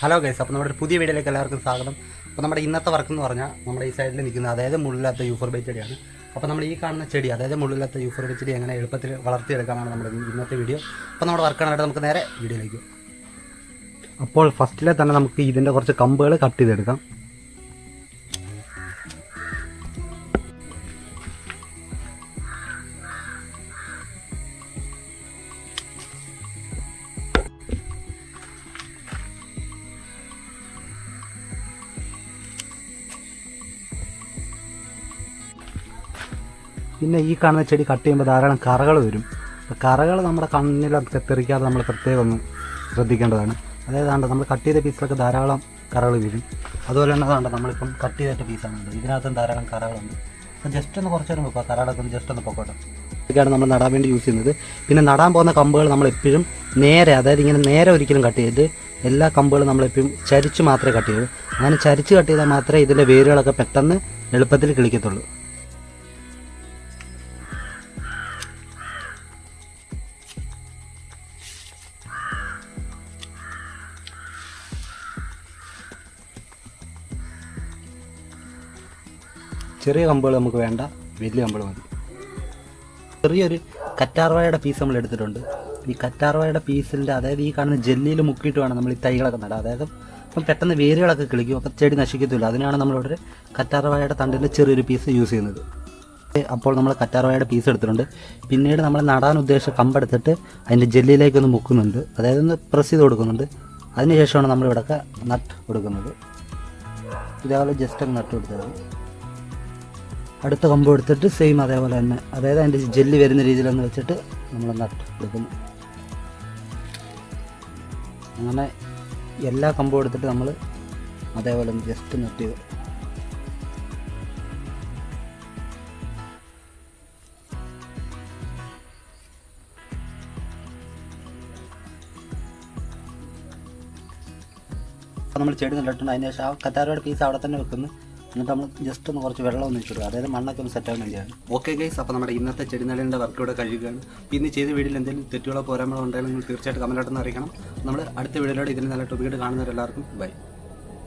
Hello guys അപ്പോൾ നമ്മുടെ പുതിയ വീഡിയോയിലേക്ക് എല്ലാവർക്കും സ്വാഗതം. അപ്പോൾ നമ്മുടെ ഇന്നത്തെ വർക്ക് എന്ന് പറഞ്ഞാൽ നമ്മുടെ ഈ സൈഡിൽ നിൽക്കുന്ന അതായത് മുള്ളില്ലാത്ത യൂഫർബൈ ചെടിയാണ്. അപ്പോൾ നമ്മൾ ഈ കാണുന്ന ചെടി അതായത് മുള്ളില്ലാത്ത യൂഫർബൈ ചെടി എങ്ങനെ എളുപ്പത്തിൽ വളർത്തിയെടുക്കാനാണ് നമ്മുടെ ഇന്നത്തെ വീഡിയോ അപ്പോൾ നമ്മുടെ വർക്ക് കണ്ടിട്ട് നമുക്ക് നേരെ വീഡിയോയിലേക്ക്. അപ്പോൾ ഫസ്റ്റിലെ തന്നെ നമുക്ക് ഇതിന്റെ കുറച്ച് കമ്പുകൾ കട്ട് ചെയ്തെടുക്കാം. പിന്നെ ഈ കാണുന്ന ചെടി കട്ട് ചെയ്യുമ്പോൾ ധാരാളം കറകൾ വരും. അപ്പോൾ കറകൾ നമ്മുടെ കണ്ണിലൊക്കെ തെറിക്കാതെ നമ്മൾ പ്രത്യേകം ഒന്ന് ശ്രദ്ധിക്കേണ്ടതാണ്. അതായത് നമ്മൾ കട്ട് ചെയ്ത പീസിലൊക്കെ ധാരാളം കറകൾ വീഴും അതുപോലെ തന്നെ അതാണ്ട് നമ്മളിപ്പം കട്ട് ചെയ്തിട്ട് പീസാണുണ്ട് ഇതിനകത്തും ധാരാളം കറകളുണ്ട്. അപ്പം ജസ്റ്റ് ഒന്ന് കുറച്ച് നേരം വെക്കുക കറകളൊക്കെ ഒന്ന് ജസ്റ്റ് ഒന്ന് പൊക്കോട്ടെ. ഇതൊക്കെയാണ് നമ്മൾ നടാൻ വേണ്ടി യൂസ് ചെയ്യുന്നത്. പിന്നെ നടാൻ പോകുന്ന കമ്പുകൾ നമ്മൾ എപ്പോഴും നേരെ അതായത് ഇങ്ങനെ നേരെ ഒരിക്കലും കട്ട് ചെയ്ത് എല്ലാ കമ്പുകളും നമ്മളെപ്പോഴും ചരിച്ച് മാത്രമേ കട്ട് ചെയ്യൂ. അങ്ങനെ ചരിച്ച് കട്ട് ചെയ്താൽ മാത്രമേ ഇതിന്റെ വേരുകളൊക്കെ പെട്ടെന്ന് എളുപ്പത്തിൽ കിളിക്കത്തുള്ളൂ. ചെറിയ കമ്പുകൾ നമുക്ക് വേണ്ട വലിയ കമ്പുകൾ മതി. ചെറിയൊരു കറ്റാർവാഴയുടെ പീസ് നമ്മൾ എടുത്തിട്ടുണ്ട്. ഈ കറ്റാർവാഴയുടെ പീസിന്റെ അതായത് ഈ കാണുന്ന ജെല്ലിയിൽ മുക്കിയിട്ട് വേണം നമ്മൾ ഈ തൈകളൊക്കെ നടാം അതായത് അപ്പം പെട്ടെന്ന് വേരുകളൊക്കെ കിളിക്കും അപ്പം ചെടി നശിക്കത്തില്ല. അതിനാണ് നമ്മളിവിടെ കറ്റാർവാഴയുടെ തണ്ടിന്റെ ചെറിയൊരു പീസ് യൂസ് ചെയ്യുന്നത്. അപ്പോൾ നമ്മൾ കറ്റാർവാഴയുടെ പീസ് എടുത്തിട്ടുണ്ട്. പിന്നീട് നമ്മൾ നടാൻ ഉദ്ദേശിച്ച കമ്പെടുത്തിട്ട് അതിന്റെ ജെല്ലിയിലേക്കൊന്ന് മുക്കുന്നുണ്ട്. അതായത് ഒന്ന് പ്രസ് ചെയ്ത് കൊടുക്കുന്നുണ്ട്. അതിനുശേഷമാണ് നമ്മളിവിടെയൊക്കെ നട്ട് കൊടുക്കുന്നത്. ഇതേപോലെ ജസ്റ്റ് ഒന്ന് നട്ട് കൊടുത്താൽ മതി അടുത്ത കമ്പ് എടുത്തിട്ട് സെയിം അതേപോലെ തന്നെ. അതായത് അതിന്റെ ജെല്ലി വരുന്ന രീതിയിലൊന്ന് വെച്ചിട്ട് നമ്മൾ നട്ട് എടുക്കുന്നു അങ്ങനെ എല്ലാ കമ്പും എടുത്തിട്ട് നമ്മൾ അതേപോലെ ഒന്ന് ജസ്റ്റ് നട്ട് നമ്മൾ ചെടി നട്ടിട്ടുണ്ട്. അതിന് ശേഷം ആ കറ്റാരോടെ പീസ് അവിടെ തന്നെ വെക്കുന്നു. എന്നിട്ട് നമ്മൾ ജസ്റ്റ് ഒന്ന് കുറച്ച് വെള്ളം ഒന്ന് വെച്ചിടുക അതായത് മണ്ണൊക്കെ ഒന്ന് സെറ്റ് ആകാൻ വേണ്ടിയാണ്. ഓക്കെ ഗൈസ് അപ്പോൾ നമ്മുടെ ഇന്നത്തെ ചെടി വർക്ക് ഇവിടെ കഴിയുകയാണ്. പിന്നെ ചെയ്ത വീഡിയോയിൽ എന്തെങ്കിലും തെറ്റുകളോ പോരായ്മകളോ ഉണ്ടെങ്കിൽ നിങ്ങൾ തീർച്ചയായിട്ടും കമന്റായിട്ടൊന്ന് അറിയിക്കണം. നമ്മൾ അടുത്ത വീഡിയോയിലൂടെ ഇതിന് നല്ല ടോപ്പിക്കായിട്ട് കാണുന്നവരെല്ലാവർക്കും ബൈ